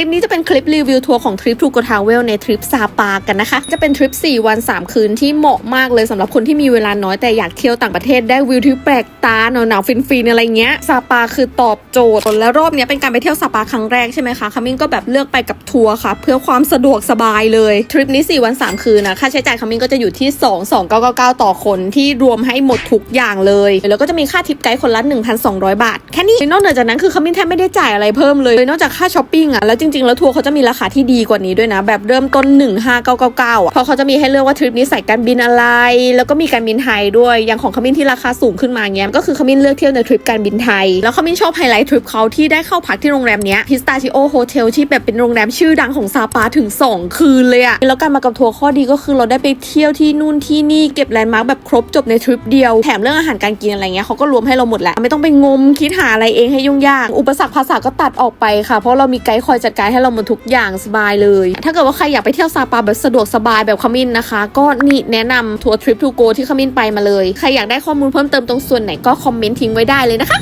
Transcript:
ลิปนี้จะเป็นคลิปรีวิวทัวร์ของทริปทูโกทาวเวลในทริปซาปากันนะคะ จะเป็นทริป 4 วัน 3 คืนที่เหมาะมากเลยสำหรับคนที่มีเวลาน้อยแต่อยากเที่ยวต่างประเทศได้วิวที่แปลกตาหนาวหนาวๆฟินอะไรเงี้ยซาปาคือตอบโจทย์แล้วรอบนี้เป็นการไปเที่ยวซาปาครั้งแรกใช่ไหมคะคามินก็แบบเลือกไปกับทัวร์ค่ะ เพื่อความสะดวกสบายเลยทริปนี้ 4 วัน 3 คืนนะค่าใช้จ่ายคามินก็จะอยู่ที่ 2 2 9 9 9 ต่อคนที่รวมให้หมดทุกอย่างเลย แล้วก็จะมีค่าทิปไกด์คนละ1,200 บาทแค่นี้นอกจากนั้นคือคามินแทบไม่ได้จ่ายอะไรเพิ่มเลยนอกจากค่าช้อปปิ้งอะแล้วจริง ๆ แล้วทัวร์เขาจะมีราคาที่ดีกว่านี้ด้วยนะ แบบเริ่มต้น 15999อะเพราะเขาจะมีให้เลือกว่าทริปนี้ใส่การบินอะไร แล้วก็มีการบินไทยด้วยอย่างของคามินที่ราคาสูงขึ้นมาเงี้ยก็คือคามินเลือกเที่ยวในทริปการบินไทย แล้วคามินชอบไฮไลท์ทริปเขาที่ได้เข้าพักที่โรงแรมเนี้ยพิสตาชิโอโฮเทลที่แบบเป็นโรงแรมชื่อดังของซาปาถึง 2 คืนเลยอะแล้วการมากับทัวร์ข้อดีก็คือเราได้ไปเที่ยวที่นู่นที่นี่เก็บแลนด์มาร์คแบบครบจบในทริปเดียวแถมเรื่องอาหารการกินอะไรเงี้ยเขาก็รวมให้เราหมดแหละไม่ต้องไปงมคิดหาอะไรเองให้ยุ่งยาก อุปสรรคภาษาก็ตัดออกไปค่ะ เพราะเรามีไกด์คอยจัดกด์ให้เราหมดทุกอย่างสบายเลย ถ้าเกิดว่าใครอยากไปเที่ยวซาปาแบบสะดวกสบายแบบขมิ้นนะคะ ก็นี่แนะนำทัวร์ทริปทูโกที่ขมิ้นไปมาเลย ใครอยากได้ข้อมูลเพิ่มเติมตรงส่วนไหนก็คอมเมนต์ทิ้งไว้ได้เลยนะคะ